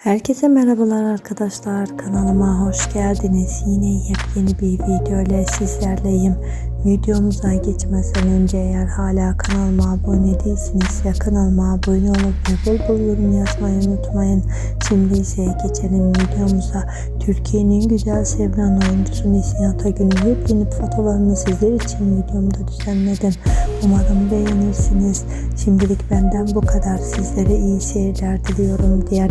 Herkese merhabalar arkadaşlar. Kanalıma hoş geldiniz. Yine yepyeni bir video ile sizlerleyim. Videomuza geçmeden önce eğer hala kanalıma abone değilsiniz kanalıma abone olup ve bol bol yorum yazmayı unutmayın. Şimdi ise geçelim videomuza. Türkiye'nin güzel sevilen oyuncusu Nesin Atagül'ün yepyeni fotolarını sizler için videomda düzenledim. Umarım beğenirsiniz. Şimdilik benden bu kadar. Sizlere iyi seyirler diliyorum. Diğer